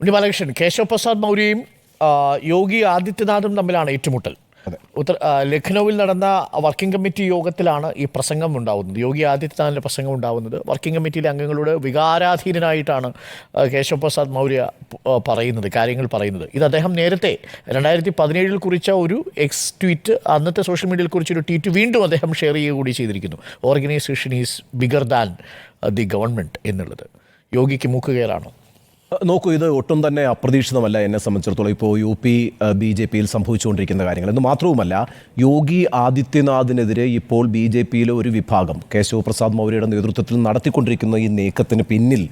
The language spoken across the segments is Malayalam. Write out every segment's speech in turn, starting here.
ഉണ്ണി ബാലകൃഷ്ണൻ കേശവ് പ്രസാദ് മൗര്യയും യോഗി ആദിത്യനാഥും തമ്മിലാണ് ഏറ്റുമുട്ടൽ. ഉത്തർ ലഖ്നൌവിൽ നടന്ന വർക്കിംഗ് കമ്മിറ്റി യോഗത്തിലാണ് ഈ പ്രസംഗം ഉണ്ടാവുന്നത്. യോഗി ആദിത്യനാഥിന്റെ പ്രസംഗം ഉണ്ടാവുന്നത്. വർക്കിംഗ് കമ്മിറ്റിയിലെ അംഗങ്ങളോട് വികാരാധീനനായിട്ടാണ് കേശവ പ്രസാദ് മൗര്യ പറയുന്നത് കാര്യങ്ങൾ പറയുന്നത്. ഇത് അദ്ദേഹം നേരത്തെ രണ്ടായിരത്തി പതിനേഴിൽ കുറിച്ച ഒരു എക്സ് ട്വീറ്റ് അന്നത്തെ സോഷ്യൽ മീഡിയയിൽ കുറിച്ചൊരു ട്വീറ്റ് വീണ്ടും അദ്ദേഹം ഷെയർ ചെയ്യുക കൂടി ചെയ്തിരിക്കുന്നു. Organisation is bigger than the government എന്നുള്ളത്. യോഗിക്ക് മൂക്കുകയറാണോ നോക്കൂ ഇത് ഒട്ടും തന്നെ അപ്രതീക്ഷിതമല്ല എന്നെ സംബന്ധിച്ചിടത്തോളം. ഇപ്പോൾ യു പി ബി ജെ പിയിൽ സംഭവിച്ചുകൊണ്ടിരിക്കുന്ന കാര്യങ്ങൾ. എന്ന് മാത്രവുമല്ല യോഗി ആദിത്യനാഥിനെതിരെ ഇപ്പോൾ ബി ജെ പിയിലെ ഒരു വിഭാഗം കേശവ് പ്രസാദ് മൗര്യയുടെ നേതൃത്വത്തിൽ നടത്തിക്കൊണ്ടിരിക്കുന്ന ഈ നീക്കത്തിന് പിന്നിൽ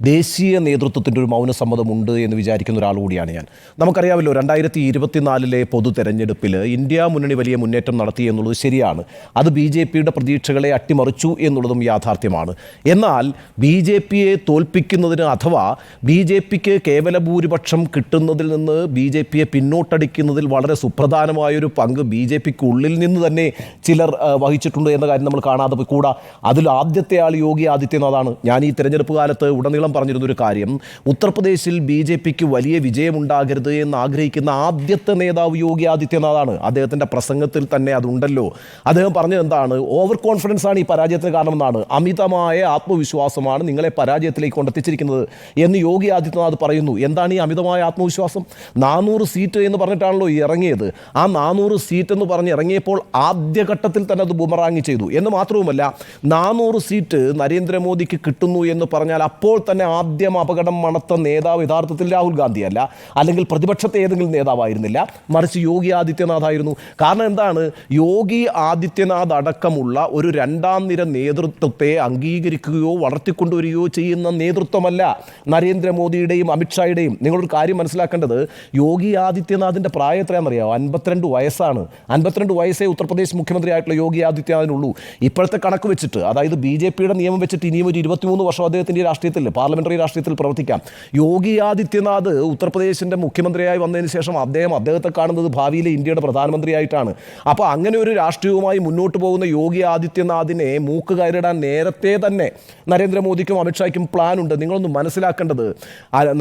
ദേശീയ നേതൃത്വത്തിന്റെ ഒരു മൗനസമ്മതമുണ്ട് എന്ന് വിചാരിക്കുന്ന ഒരാൾ കൂടിയാണ് ഞാൻ. നമുക്കറിയാമല്ലോ രണ്ടായിരത്തി ഇരുപത്തിനാലിലെ പൊതു തെരഞ്ഞെടുപ്പിൽ ഇന്ത്യ മുന്നണി വലിയ മുന്നേറ്റം നടത്തി എന്നുള്ളത് ശരിയാണ്. അത് ബി ജെ പിയുടെ പ്രതീക്ഷകളെ അട്ടിമറിച്ചു എന്നുള്ളതും യാഥാർത്ഥ്യമാണ്. എന്നാൽ ബി ജെ പിയെ തോൽപ്പിക്കുന്നതിന് അഥവാ ബി ജെ പിക്ക് കേവല ഭൂരിപക്ഷം കിട്ടുന്നതിൽ നിന്ന് ബി ജെ പിയെ പിന്നോട്ടടിക്കുന്നതിൽ വളരെ സുപ്രധാനമായൊരു പങ്ക് ബി ജെ പിക്ക് ഉള്ളിൽ നിന്ന് തന്നെ ചിലർ വഹിച്ചിട്ടുണ്ട് എന്ന കാര്യം നമ്മൾ കാണാതെ കൂടാ അതിൽ ആദ്യത്തെ ആൾ യോഗി ആദിത്യനാഥാണ്. ഞാൻ ഈ തെരഞ്ഞെടുപ്പ് കാലത്ത് ഉടനീളം പറഞ്ഞിരുന്ന ഒരു കാര്യം. ഉത്തർപ്രദേശിൽ ബി ജെ പിക്ക് വലിയ വിജയമുണ്ടാകരുത് എന്ന് ആഗ്രഹിക്കുന്ന ആദ്യത്തെ നേതാവ് യോഗി ആദിത്യനാഥാണ്. അദ്ദേഹത്തിന്റെ പ്രസംഗത്തിൽ തന്നെ അതുണ്ടല്ലോ. അദ്ദേഹം പറഞ്ഞത് എന്താണ്? ഓവർ കോൺഫിഡൻസ് ആണ് ഈ പരാജയത്തിന് കാരണമെന്നാണ്. അമിതമായ ആത്മവിശ്വാസമാണ് നിങ്ങളെ പരാജയത്തിലേക്ക് കൊണ്ടെത്തിച്ചിരിക്കുന്നത് എന്ന് യോഗി ആദിത്യനാഥ് പറയുന്നു. എന്താണ് ഈ അമിതമായ ആത്മവിശ്വാസം? നാനൂറ് സീറ്റ് എന്ന് പറഞ്ഞിട്ടാണല്ലോ ഈ ഇറങ്ങിയത്. ആ നാനൂറ് സീറ്റ് എന്ന് പറഞ്ഞ് ഇറങ്ങിയപ്പോൾ ആദ്യഘട്ടത്തിൽ തന്നെ അത് ബുമറാങ്ങി ചെയ്തു. എന്ന് മാത്രവുമല്ല നാനൂറ് സീറ്റ് നരേന്ദ്രമോദിക്ക് കിട്ടുന്നു എന്ന് പറഞ്ഞാൽ അപ്പോൾ തന്നെ ആദ്യം അപകടം മണത്ത നേതാവ് യഥാർത്ഥത്തിൽ രാഹുൽ ഗാന്ധിയല്ല അല്ലെങ്കിൽ പ്രതിപക്ഷത്തെ ഏതെങ്കിലും നേതാവായിരുന്നില്ല. മറിച്ച് യോഗി ആദിത്യനാഥ് ആയിരുന്നു കാരണം എന്താണ്? യോഗി ആദിത്യനാഥ് അടക്കമുള്ള ഒരു രണ്ടാം നിര നേതൃത്വത്തെ അംഗീകരിക്കുകയോ വളർത്തിക്കൊണ്ടുവരികയോ ചെയ്യുന്ന നേതൃത്വമല്ല നരേന്ദ്രമോദിയുടെയും അമിത്ഷായുടെയും. നിങ്ങളൊരു കാര്യം മനസ്സിലാക്കേണ്ടത് യോഗി ആദിത്യനാഥിന്റെ പ്രായം എത്രയാണെന്നറിയാമോ അൻപത്തിരണ്ട് വയസ്സാണ്. അൻപത്തിരണ്ട് വയസ്സേ ഉത്തർപ്രദേശ് മുഖ്യമന്ത്രിയായിട്ടുള്ള യോഗി ആദിത്യനാഥിനുള്ളൂ. ഇപ്പോഴത്തെ കണക്ക് വെച്ചിട്ട് അതായത് ബി ജെ പിയുടെ നിയമം വെച്ചിട്ട് ഇനിയും ഒരു ഇരുപത്തിമൂന്ന് വർഷം അദ്ദേഹത്തിന്റെ രാഷ്ട്രീയത്തിൽ പാർലമെന്ററി രാഷ്ട്രീയത്തിൽ പ്രവർത്തിക്കാം. യോഗി ആദിത്യനാഥ് ഉത്തർപ്രദേശിന്റെ മുഖ്യമന്ത്രിയായി വന്നതിന് ശേഷം അദ്ദേഹം അദ്ദേഹത്തെ കാണുന്നത് ഭാവിയിലെ ഇന്ത്യയുടെ പ്രധാനമന്ത്രിയായിട്ടാണ്. അപ്പോൾ അങ്ങനെ ഒരു രാഷ്ട്രീയവുമായി മുന്നോട്ട് പോകുന്ന യോഗി ആദിത്യനാഥിനെ മൂക്ക് കയറിടാൻ നേരത്തെ തന്നെ നരേന്ദ്രമോദിക്കും അമിത്ഷായ്ക്കും പ്ലാൻ ഉണ്ട് നിങ്ങളൊന്ന് മനസ്സിലാക്കേണ്ടത്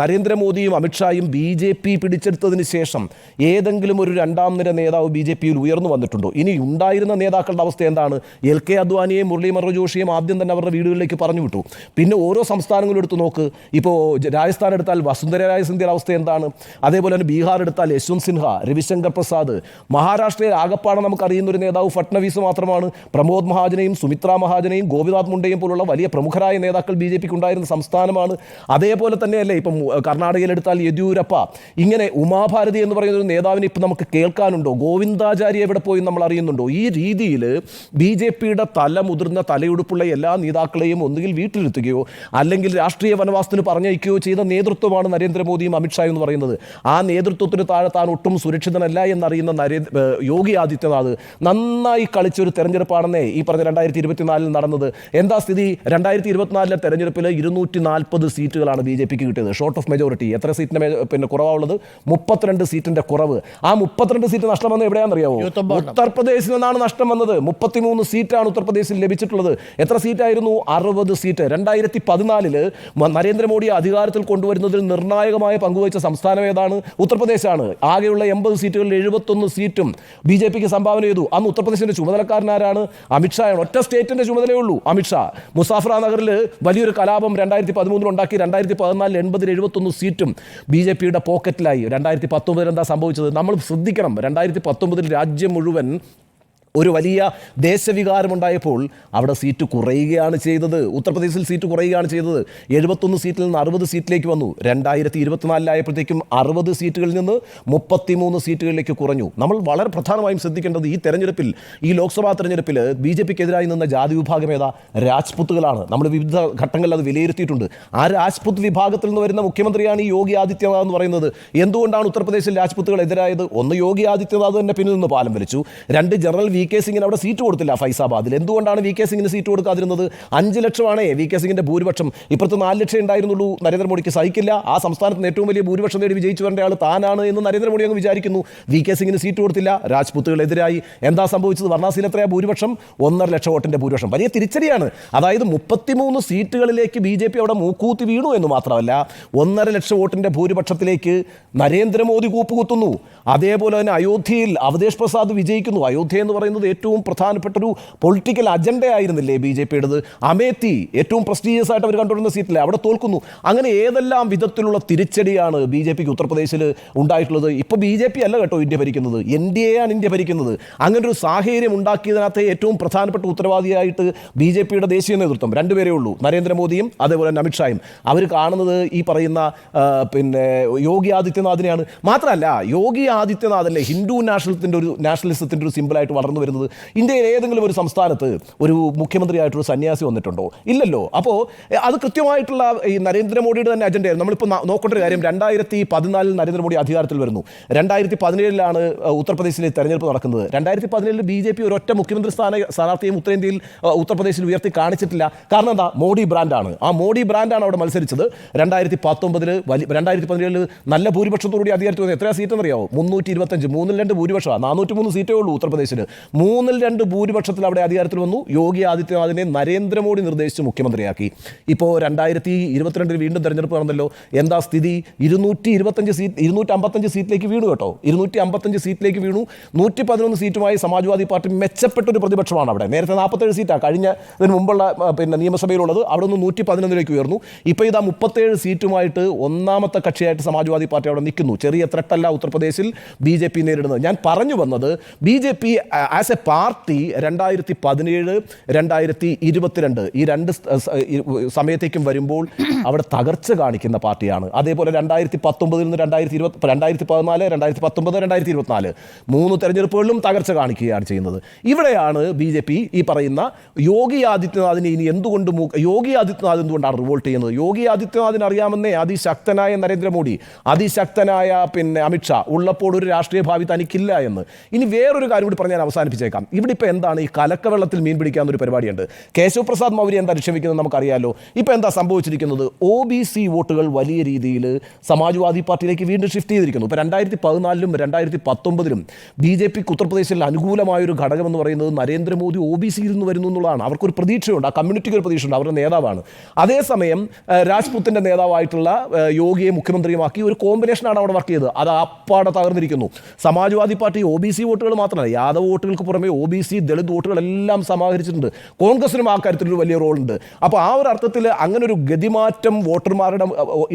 നരേന്ദ്രമോദിയും അമിത്ഷായും ബി ജെ പി പിടിച്ചെടുത്തതിന് ശേഷം ഏതെങ്കിലും ഒരു രണ്ടാം നിര നേതാവ് ബി ജെ പിയിൽ ഉയർന്നു വന്നിട്ടുണ്ടോ? ഇനി ഉണ്ടായിരുന്ന നേതാക്കളുടെ അവസ്ഥ എന്താണ്? എൽ കെ അദ്വാനിയെയും മുരളി മനോഹർ ജോഷിയെയും ആദ്യം തന്നെ അവരുടെ വീടുകളിലേക്ക് പറഞ്ഞു വിട്ടു. പിന്നെ ഓരോ സംസ്ഥാനങ്ങളും എടുത്ത് നോക്ക്. ഇപ്പോൾ രാജസ്ഥാൻ എടുത്താൽ വസുന്ധര രായ സിന്ധ്യയുടെ അവസ്ഥ എന്താണ്? അതേപോലെ തന്നെ ബീഹാർ എടുത്താൽ യശ്വന്ത് സിൻഹ രവിശങ്കർ പ്രസാദ്. മഹാരാഷ്ട്രയിൽ ആകപ്പാടെ നമുക്ക് അറിയുന്ന ഒരു നേതാവ് ഫട്നവീസ് മാത്രമാണ്. പ്രമോദ് മഹാജനെയും സുമിത്ര മഹാജനെയും ഗോപിനാഥ് മുണ്ടയും പോലുള്ള വലിയ പ്രമുഖരായ നേതാക്കൾ ബി ജെ പിക്ക് ഉണ്ടായിരുന്ന സംസ്ഥാനമാണ്. അതേപോലെ തന്നെയല്ലേ ഇപ്പം കർണാടകയിൽ എടുത്താൽ യെദ്യൂരപ്പ. ഇങ്ങനെ ഉമാഭാരതി എന്ന് പറയുന്ന ഒരു നേതാവിനെ ഇപ്പം നമുക്ക് കേൾക്കാനുണ്ടോ? ഗോവിന്ദാചാര്യ എവിടെ പോയി നമ്മൾ അറിയുന്നുണ്ടോ? ഈ രീതിയിൽ ബി ജെ പിയുടെ തല മുതിർന്ന തലയുടുപ്പുള്ള എല്ലാ നേതാക്കളെയും ഒന്നുകിൽ വീട്ടിലിരുത്തുകയോ അല്ലെങ്കിൽ രാഷ്ട്രീയ വനവാസത്തിന് പറഞ്ഞയക്കുകയോ ചെയ്ത നേതൃത്വമാണ് നരേന്ദ്രമോദിയും അമിത്ഷായും എന്ന് പറയുന്നത്. ആ നേതൃത്വത്തിന് താഴെ താൻ ഒട്ടും സുരക്ഷിതനല്ല എന്നറിയുന്ന നരേന്ദ്ര യോഗി ആദിത്യനാഥ് നന്നായി കളിച്ചൊരു തെരഞ്ഞെടുപ്പാണെന്നേ ഈ പറഞ്ഞ രണ്ടായിരത്തി ഇരുപത്തിനാലിൽ നടന്നത്. എന്താ സ്ഥിതി? രണ്ടായിരത്തി ഇരുപത്തിനാലിലെ തെരഞ്ഞെടുപ്പിൽ ഇരുന്നൂറ്റി നാൽപ്പത് സീറ്റുകളാണ് ബി ജെ പിക്ക് കിട്ടിയത്. Short of majority. എത്ര സീറ്റിന് പിന്നെ കുറവുള്ളത് മുപ്പത്തിരണ്ട് സീറ്റിന്റെ കുറവ്. ആ മുപ്പത്തിരണ്ട് സീറ്റ് നഷ്ടം വന്നത് എവിടെയാണെന്നറിയാമോ ഉത്തർപ്രദേശിൽ നിന്നാണ് നഷ്ടം വന്നത്. മുപ്പത്തിമൂന്ന് സീറ്റാണ് ഉത്തർപ്രദേശിൽ ലഭിച്ചിട്ടുള്ളത്. എത്ര സീറ്റായിരുന്നു? അറുപത് സീറ്റ്. രണ്ടായിരത്തി പതിനാലിൽ നരേന്ദ്രമോദി അധികാരത്തിൽ കൊണ്ടുവരുന്നതിൽ നിർണായകമായ പങ്കുവച്ച സംസ്ഥാനം ഏതാണ്? ഉത്തർപ്രദേശാണ്. ആകെയുള്ള എൺപത് സീറ്റുകളിൽ എഴുപത്തൊന്ന് സീറ്റും ബി ജെ പിക്ക് സംഭാവന ചെയ്തു. അന്ന് ഉത്തർപ്രദേശിന്റെ ചുമതലക്കാരനാരാണ് അമിത്ഷായാണ് ഒറ്റ സ്റ്റേറ്റിന്റെ ചുമതലയുള്ളൂ അമിത്ഷാ മുസാഫറ നഗറിൽ വലിയൊരു കലാപം രണ്ടായിരത്തി പതിമൂന്നിൽ ഉണ്ടാക്കി. രണ്ടായിരത്തി പതിനാലിൽ എൺപതിൽ എഴുപത്തൊന്ന് സീറ്റും ബി ജെ പിയുടെ പോക്കറ്റിലായി. രണ്ടായിരത്തി പത്തൊമ്പതിൽ എന്താ സംഭവിച്ചത്? നമ്മൾ ശ്രദ്ധിക്കണം. രണ്ടായിരത്തി പത്തൊമ്പതിൽ രാജ്യം മുഴുവൻ ഒരു വലിയ ദേശവികാരമുണ്ടായപ്പോൾ അവിടെ സീറ്റ് കുറയുകയാണ് ചെയ്തത്. ഉത്തർപ്രദേശിൽ സീറ്റ് കുറയുകയാണ് ചെയ്തത്. എഴുപത്തൊന്ന് സീറ്റിൽ നിന്ന് അറുപത് സീറ്റിലേക്ക് വന്നു. രണ്ടായിരത്തി ഇരുപത്തിനാലിലായപ്പോഴത്തേക്കും അറുപത് സീറ്റുകളിൽ നിന്ന് മുപ്പത്തിമൂന്ന് സീറ്റുകളിലേക്ക് കുറഞ്ഞു. നമ്മൾ വളരെ പ്രധാനമായും ശ്രദ്ധിക്കേണ്ടത് ഈ തെരഞ്ഞെടുപ്പിൽ ഈ ലോക്സഭാ തെരഞ്ഞെടുപ്പിൽ ബി ജെ പിക്കെതിരായി നിന്ന ജാതി വിഭാഗം ഏതാ? രാജ്പുത്തുകളാണ്. നമ്മൾ വിവിധ ഘട്ടങ്ങളിൽ അത് വിലയിരുത്തിയിട്ടുണ്ട്. ആ രാജ്പുത്ത് വിഭാഗത്തിൽ നിന്ന് വരുന്ന മുഖ്യമന്ത്രിയാണ് ഈ യോഗി ആദിത്യനാഥ് എന്ന് പറയുന്നത്. എന്തുകൊണ്ടാണ് ഉത്തർപ്രദേശിൽ രാജ്പുത്തുകൾ എതിരായത് ഒന്ന് യോഗി ആദിത്യനാഥ് തന്നെ പിന്നിൽ നിന്ന് പാലം വലിച്ചു. രണ്ട് ജനറൽ വി കെ സിംഗിന് അവിടെ സീറ്റ് കൊടുത്തില്ല ഫൈസാബാദിൽ. എന്തുകൊണ്ടാണ് വി കെ സിംഗിന് സീറ്റ് കൊടുക്കാതിരുന്നത്? അഞ്ച് ലക്ഷമാണ് വി കെ സിംഗിന്റെ ഭൂരിപക്ഷം. ഇപ്പുറത്ത് നാല് ലക്ഷം ഉണ്ടായിരുന്നുള്ളൂ. നരേന്ദ്രമോദിക്ക് സഹിക്കില്ല. ആ സംസ്ഥാനത്ത് ഏറ്റവും വലിയ ഭൂരിപക്ഷം നേടി വിജയിച്ചു വരേണ്ട ആൾ താനാണ് എന്ന് നരേന്ദ്രമോദി അങ്ങ് വിചാരിക്കുന്നു. വി കെ സിംഗിന് സീറ്റ് കൊടുത്തില്ല. രാജ്പുത്തുകളെതിരായി. എന്താ സംഭവിച്ചത്? വർണാസിൽ എത്രയാ ഭൂരിപക്ഷം? ഒന്നര ലക്ഷം വോട്ടിന്റെ ഭൂരിപക്ഷം. വലിയ തിരിച്ചടിയാണ്. അതായത് മുപ്പത്തിമൂന്ന് സീറ്റുകളിലേക്ക് ബി ജെ പി അവിടെ മൂക്കൂത്തി വീണു എന്ന് മാത്രമല്ല ഒന്നര ലക്ഷം വോട്ടിന്റെ ഭൂരിപക്ഷത്തിലേക്ക് നരേന്ദ്രമോദി കൂപ്പുകുത്തുന്നു. അതേപോലെ തന്നെ അയോധ്യയിൽ അവതേഷ് പ്രസാദ് വിജയിക്കുന്നു. അയോധ്യ എന്ന് പറയുന്നത് ഏറ്റവും പ്രധാനപ്പെട്ട ഒരു പൊളിറ്റിക്കൽ അജണ്ട ആയിരുന്നില്ലേ ബി ജെ പിയുടേത്? അമേത്തി ഏറ്റവും പ്രസ്റ്റീജിയസ് ആയിട്ട് അവർ കണ്ടുവരുന്ന സീറ്റിലെ അവിടെ തോൽക്കുന്നു. അങ്ങനെ ഏതെല്ലാം വിധത്തിലുള്ള തിരിച്ചടിയാണ് ബി ജെ പിക്ക് ഉത്തർപ്രദേശിൽ ഉണ്ടായിട്ടുള്ളത്? ഇപ്പോൾ ബി ജെ പി അല്ല കേട്ടോ ഇന്ത്യ ഭരിക്കുന്നത്. എൻ ഡി എ ആണ് ഇന്ത്യ ഭരിക്കുന്നത്. അങ്ങനെ ഒരു സാഹചര്യം ഉണ്ടാക്കിയതിനകത്തെ ഏറ്റവും പ്രധാനപ്പെട്ട ഉത്തരവാദിയായിട്ട് ബി ജെ പിയുടെ ദേശീയ നേതൃത്വം രണ്ടുപേരേ ഉള്ളൂ. നരേന്ദ്രമോദിയും അതേപോലെ തന്നെ അമിത്ഷായും. അവർ കാണുന്നത് ഈ പറയുന്ന പിന്നെ യോഗി ആദിത്യനാഥിനെയാണ്. മാത്രമല്ല യോഗി ആദിത്യനാഥ് അല്ലെ ഹിന്ദു നാഷണലിസത്തിന്റെ ഒരു നാഷണലിസത്തിന്റെ ഒരു സിമ്പിളായിട്ട് വളർന്നു വരുന്നത്. ഇന്ത്യയിൽ ഏതെങ്കിലും ഒരു സംസ്ഥാനത്ത് ഒരു മുഖ്യമന്ത്രിയായിട്ടൊരു സന്യാസി വന്നിട്ടുണ്ടോ? ഇല്ലല്ലോ. അപ്പോൾ അത് കൃത്യമായിട്ടുള്ള ഈ നരേന്ദ്രമോദിയുടെ തന്നെ അജണ്ടയായിരുന്നു നമ്മളിപ്പോൾ നോക്കേണ്ട ഒരു കാര്യം രണ്ടായിരത്തി പതിനാലിൽ നരേന്ദ്രമോദി അധികാരത്തിൽ വരുന്നു. രണ്ടായിരത്തി പതിനേഴിലാണ് ഉത്തർപ്രദേശിലെ തെരഞ്ഞെടുപ്പ് നടക്കുന്നത്. രണ്ടായിരത്തി പതിനേഴിൽ ബി ജെ പി ഒരൊറ്റ മുഖ്യമന്ത്രി സ്ഥാന സ്ഥാനാർത്ഥിയും ഉത്തരേന്ത്യയിൽ ഉത്തർപ്രദേശിൽ ഉയർത്തി കാണിച്ചിട്ടില്ല. കാരണം എന്താ? മോഡി ബ്രാൻഡാണ്. ആ മോഡി ബ്രാൻഡാണ് അവിടെ മത്സരിച്ചത്. രണ്ടായിരത്തി പത്തൊമ്പതിൽ വലിയ രണ്ടായിരത്തി പതിനേഴിൽ നല്ല ഭൂരിപക്ഷത്തോടുകൂടി അധികാരത്തിൽ വന്നത് എത്ര സീറ്റ് എന്നറിയാമോ മുന്നൂറ്റി ഇരുപത്തഞ്ച് മൂന്നിൽ രണ്ട് ഭൂരിപക്ഷമാണ് നാനൂറ്റി മൂന്ന് സീറ്റേ ഉള്ളൂ ഉത്തർപ്രദേശിൽ മൂന്നിൽ രണ്ട് ഭൂരിപക്ഷത്തിൽ അവിടെ അധികാരത്തിൽ വന്നു. യോഗി ആദിത്യനാഥിനെ നരേന്ദ്രമോദി നിർദ്ദേശിച്ച് മുഖ്യമന്ത്രിയാക്കി. ഇപ്പോൾ രണ്ടായിരത്തി ഇരുപത്തിരണ്ടിൽ വീണ്ടും തെരഞ്ഞെടുപ്പ് നടന്നല്ലോ. എന്താ സ്ഥിതി? ഇരുന്നൂറ്റി ഇരുപത്തഞ്ച് സീറ്റ് ഇരുന്നൂറ്റി അമ്പത്തഞ്ച് സീറ്റിലേക്ക് വീണു കേട്ടോ. ഇരുന്നൂറ്റി അമ്പത്തഞ്ച് സീറ്റിലേക്ക് വീണു. നൂറ്റി പതിനൊന്ന് സീറ്റുമായി സമാജ്വാദി പാർട്ടി മെച്ചപ്പെട്ട ഒരു പ്രതിപക്ഷമാണ് അവിടെ. നേരത്തെ നാൽപ്പത്തേഴ് സീറ്റാണ് കഴിഞ്ഞ ഇതിന് മുമ്പുള്ള പിന്നെ നിയമസഭയിലുള്ളത്. അവിടെ നിന്ന് നൂറ്റി പതിനൊന്നിലേക്ക് ഉയർന്നു. ഇപ്പോൾ ഇതാ മുപ്പത്തേഴ് സീറ്റുമായിട്ട് ഒന്നാമത്തെ കക്ഷിയായിട്ട് സമാജ്വാദി പാർട്ടി അവിടെ നിൽക്കുന്നു. ചെറിയ ത്രട്ടല്ല ഉത്തർപ്രദേശിൽ ബി നേരിടുന്നത്. ഞാൻ പറഞ്ഞു വന്നത് B J P as a party രണ്ടായിരത്തി പതിനേഴ് രണ്ടായിരത്തി ഇരുപത്തിരണ്ട് ഈ രണ്ട് സമയത്തേക്കും വരുമ്പോൾ അവിടെ തകർച്ച കാണിക്കുന്ന പാർട്ടിയാണ്. അതേപോലെ രണ്ടായിരത്തി പത്തൊമ്പതിൽ നിന്ന് രണ്ടായിരത്തി ഇരുപത്തി രണ്ടായിരത്തി പതിനാല് രണ്ടായിരത്തി പത്തൊമ്പത് രണ്ടായിരത്തി ഇരുപത്തിനാല് മൂന്ന് തെരഞ്ഞെടുപ്പുകളിലും തകർച്ച കാണിക്കുകയാണ് ചെയ്യുന്നത്. ഇവിടെയാണ് ബി ജെ പി ഈ പറയുന്ന യോഗി ആദിത്യനാഥിനെ ഇനി എന്തുകൊണ്ട് യോഗി ആദിത്യനാഥ് എന്തുകൊണ്ടാണ് റിവോൾട്ട് ചെയ്യുന്നത്? യോഗി ആദിത്യനാഥിന് അറിയാമെന്നേ അതിശക്തനായ നരേന്ദ്രമോദി അതിശക്തനായ പിന്നെ അമിത്ഷാ ഉള്ളപ്പോൾ ഒരു രാഷ്ട്രീയ ഭാവി തനിക്കില്ല എന്ന്. ഇനി വേറൊരു കാര്യം കൂടി പറഞ്ഞാൽ ഞാൻ അവസാനിപ്പിച്ചേക്കാം. ഇവിടെ ഇപ്പോൾ എന്താണ്? ഈ കലക്കവെള്ളത്തിൽ മീൻ പിടിക്കാവുന്ന ഒരു പരിപാടിയുണ്ട്. കേശവ് പ്രസാദ് മൗര്യ എന്താ ലക്ഷ്യമിക്കുന്നത് നമുക്കറിയാലോ. ഇപ്പോൾ എന്താ സംഭവിച്ചിരിക്കുന്നത്? ഒ ബി സി വോട്ടുകൾ വലിയ രീതിയിൽ സമാജ്വാദി പാർട്ടിയിലേക്ക് വീണ്ടും ഷിഫ്റ്റ് ചെയ്തിരിക്കുന്നു. ഇപ്പോൾ രണ്ടായിരത്തി പതിനാലിലും രണ്ടായിരത്തി പത്തൊമ്പതിലും ബി ജെ പിക്ക് ഉത്തർപ്രദേശിൽ അനുകൂലമായൊരു ഘടകമെന്ന് പറയുന്നത് നരേന്ദ്രമോദി ഒ ബി സിയിൽ നിന്ന് വരുന്നു എന്നുള്ളതാണ്. അവർക്കൊരു പ്രതീക്ഷയുണ്ട്. ആ കമ്മ്യൂണിറ്റിക്ക് ഒരു പ്രതീക്ഷയുണ്ട്. അവരുടെ നേതാവാണ്. അതേസമയം രാജ്പുത്തിന്റെ നേതാവായിട്ടുള്ള യോഗിയെ മുഖ്യമന്ത്രിയുമാക്കി ഒരു കോമ്പിനേഷനാണ് അവിടെ വർക്ക് ചെയ്തത്. അത് അപ്പാടെ തകർന്നിരിക്കുന്നു. Samajwadi party O B C വോട്ടുകൾ മാത്രമല്ല യാദവ് വോട്ടുകൾക്ക് പുറമെ ഒ ബി സി ദളിത് വോട്ടുകളെല്ലാം സമാഹരിച്ചിട്ടുണ്ട്. കോൺഗ്രസിനും ആ കാര്യത്തിൽ ഒരു വലിയ റോളുണ്ട്. അപ്പോൾ ആ ഒരു അർത്ഥത്തിൽ അങ്ങനെ ഒരു ഗതിമാറ്റം വോട്ടർമാരുടെ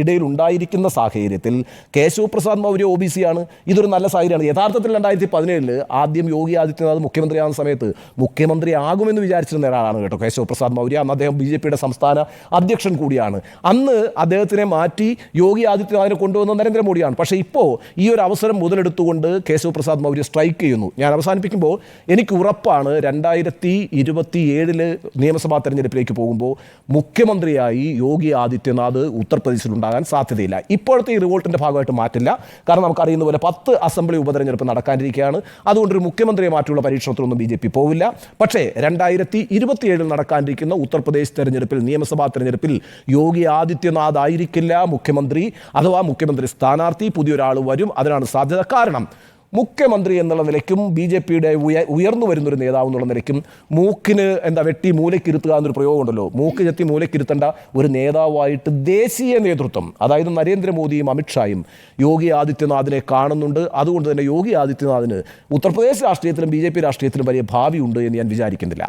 ഇടയിൽ ഉണ്ടായിരിക്കുന്ന സാഹചര്യത്തിൽ Keshav Prasad Maurya O B C ആണ്. ഇതൊരു നല്ല സാഹചര്യമാണ്. യഥാർത്ഥത്തിൽ രണ്ടായിരത്തി പതിനേഴിൽ ആദ്യം യോഗി ആദിത്യനാഥ് മുഖ്യമന്ത്രിയാകുന്ന സമയത്ത് മുഖ്യമന്ത്രി ആകുമെന്ന് വിചാരിച്ചിരുന്ന ഒരാളാണ് കേട്ടോ കേശവ് പ്രസാദ് മൗര്യ. അന്ന് അദ്ദേഹം ബി ജെ പിയുടെ സംസ്ഥാന അധ്യക്ഷൻ കൂടിയാണ്. അന്ന് അദ്ദേഹത്തിനെ മാറ്റി യോഗി ആദിത്യനാഥിനെ കൊണ്ടുവന്ന നരേന്ദ്രമോദിയാണ്. പക്ഷേ ഇപ്പോൾ ഈ ഒരു അവസരം മുതലെടുത്തുകൊണ്ട് കേശവ് പ്രസാദ് മൗര്യ സ്ട്രൈക്ക് ചെയ്യുന്നു. ഞാൻ അവസാനിപ്പിക്കുമ്പോൾ എനിക്ക് ഉറപ്പാണ് രണ്ടായിരത്തി ഇരുപത്തി ഏഴിൽ നിയമസഭാ തെരഞ്ഞെടുപ്പിലേക്ക് പോകുമ്പോൾ മുഖ്യമന്ത്രിയായി യോഗി ആദിത്യനാഥ് ഉത്തർപ്രദേശിലുണ്ടാകാൻ സാധ്യതയില്ല. ഇപ്പോഴത്തെ ഈ റിവോൾട്ടിന്റെ ഭാഗമായിട്ട് മാറ്റില്ല. കാരണം നമുക്കറിയുന്ന പോലെ പത്ത് അസംബ്ലി ഉപതെരഞ്ഞെടുപ്പ് നടക്കാനിരിക്കുകയാണ്. അതുകൊണ്ട് ഒരു മുഖ്യമന്ത്രിയെ മാറ്റിയുള്ള പരീക്ഷണത്തിലൊന്നും ബി ജെ പി പോവില്ല. പക്ഷേ രണ്ടായിരത്തി ഇരുപത്തിയേഴിൽ നടക്കാനിരിക്കുന്ന ഉത്തർപ്രദേശ് തെരഞ്ഞെടുപ്പിൽ നിയമസഭാ തെരഞ്ഞെടുപ്പിൽ യോഗി ആദിത്യനാഥ് ആയിരിക്കില്ല മുഖ്യമന്ത്രി. അഥവാ മുഖ്യമന്ത്രി സ്ഥാനാർത്ഥി പുതിയൊരാൾ വരും. അതിനാണ് സാധ്യത. കാരണം മുഖ്യമന്ത്രി എന്നുള്ള നിലയ്ക്കും ബി ജെ പിയുടെ ഉയർന്നു വരുന്നൊരു നേതാവ് എന്നുള്ള നിലയ്ക്കും മൂക്കിന് എന്താ വെട്ടി മൂലക്കിരുത്തുക എന്നൊരു പ്രയോഗമുണ്ടല്ലോ. മൂക്ക് ചെത്തി മൂലക്കിരുത്തേണ്ട ഒരു നേതാവായിട്ട് ദേശീയ നേതൃത്വം അതായത് നരേന്ദ്രമോദിയും അമിത്ഷായും യോഗി ആദിത്യനാഥിനെ കാണുന്നുണ്ട്. അതുകൊണ്ട് തന്നെ യോഗി ആദിത്യനാഥിന് ഉത്തർപ്രദേശ് രാഷ്ട്രീയത്തിലും ബി ജെ പി രാഷ്ട്രീയത്തിലും വലിയ ഭാവിയുണ്ട് എന്ന് ഞാൻ വിചാരിക്കുന്നില്ല.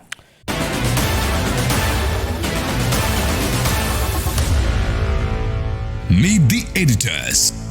Meet the editors.